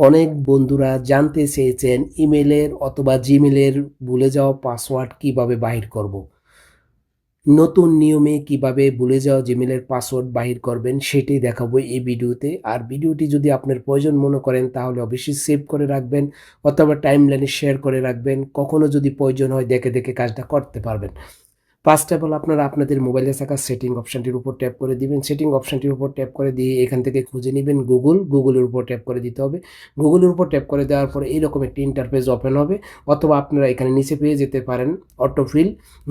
অনেক বন্ধুরা জানতে চেয়েছেন ইমেলের অথবা জিমেলের ভুলে যাওয়া পাসওয়ার্ড কীভাবে বাহির করব। নতুন নিয়মে কীভাবে ভুলে যাওয়া জিমেলের পাসওয়ার্ড বাহির করবেন সেটি দেখাবো এই ভিডিওতে। আর ভিডিওটি যদি আপনার প্রয়োজন মনে করেন তাহলে অবশ্যই সেভ করে রাখবেন অথবা টাইম লাইনে শেয়ার করে রাখবেন। কখনো যদি প্রয়োজন হয় দেখে দেখে কাজটা করতে পারবেন। ফার্স্ট অফ অল আপনারা আপনাদের মোবাইলে থাকা সেটিং অপশানটির উপর ট্যাপ করে দিবেন। সেটিং অপশানটির উপর ট্যাপ করে দিয়ে এখান থেকে খুঁজে নেবেন গুগল গুগলের উপর ট্যাপ করে দিতে হবে। গুগলের উপর ট্যাপ করে দেওয়ার পরে এইরকম একটি ইন্টারফেস ওপেন হবে। অথবা আপনারা এখানে নিচে পেয়ে যেতে পারেন অটোফিল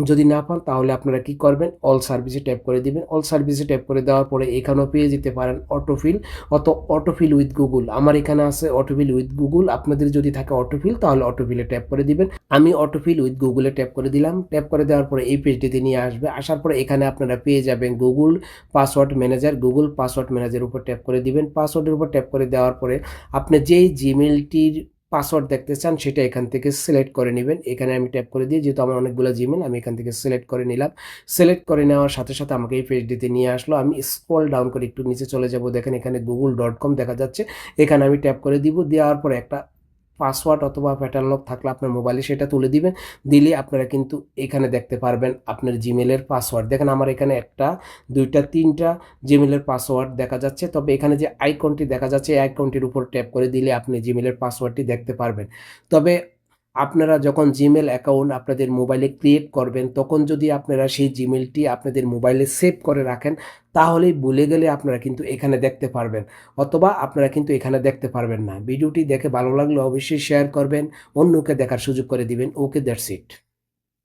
যদি না পান, তাহলে আপনারা কি করবেন? অল সার্ভিসে ট্যাপ করে দিবেন। অল সার্ভিসে ট্যাপ করে দেওয়ার পরে এখানেও পেয়ে যেতে পারেন অটোফিল অত অটোফিল উইথ গুগল আমার এখানে আছে অটোফিল উইথ গুগল আপনাদের যদি থাকে অটোফিল তাহলে অটোফিলে ট্যাপ করে দিবেন। আমি অটোফিল উইথ গুগলে ট্যাপ করে দিলাম। ট্যাপ করে দেওয়ার পরে এই পেজটিতে নিয়ে আসবে। আসার পরে এখানে আপনারা পেয়ে যাবেন Google password manager Google password manager উপর ট্যাপ করে দিবেন। পাসওয়ার্ডের উপর ট্যাপ করে দেওয়ার পরে আপনি যেই জিমেলটির পাসওয়ার্ড দেখতে চান, সেটা এখান থেকে সিলেক্ট করে নেবেন। এখানে আমি ট্যাপ করে দিই, যেহেতু আমার অনেকগুলো জিমেল আমি এখান থেকে সিলেক্ট করে নিলাম। সিলেক্ট করে নেওয়ার সাথে সাথে আমাকে এই পেজটিতে নিয়ে আসলো। আমি স্ক্রল ডাউন করে একটু নিচে চলে যাব। দেখেন এখানে গুগল ডট কম দেখা যাচ্ছে। এখানে আমি ট্যাপ করে দিব। দেওয়ার পরে একটা পাসওয়ার্ড অথবা প্যাটার্ন লক থাকলে আপনার মোবাইলে সেটা তুলে দিবেন। দিলে আপনারা কিন্তু এখানে দেখতে পারবেন আপনার জিমেলের পাসওয়ার্ড দেখেন আমার এখানে একটা, দুইটা, তিনটা জিমেলের পাসওয়ার্ড দেখা যাচ্ছে। তবে এখানে যে আইকনটি দেখা যাচ্ছে, এই আইকনটির উপর ট্যাপ করে দিলে আপনি জিমেলের পাসওয়ার্ডটি দেখতে পারবেন। তবে আপনারা যখন জিমেল অ্যাকাউন্ট আপনাদের মোবাইলে ক্রিয়েট করবেন, তখন যদি আপনারা সেই জিমেলটি আপনাদের মোবাইলে সেভ করে রাখেন তাহলেই ভুলে গেলে আপনারা কিন্তু এখানে দেখতে পারবেন, অথবা আপনারা কিন্তু এখানে দেখতে পারবেন না। ভিডিওটি দেখে ভালো লাগলে অবশ্যই শেয়ার করবেন, অন্যকে দেখার সুযোগ করে দিবেন। Okay that's it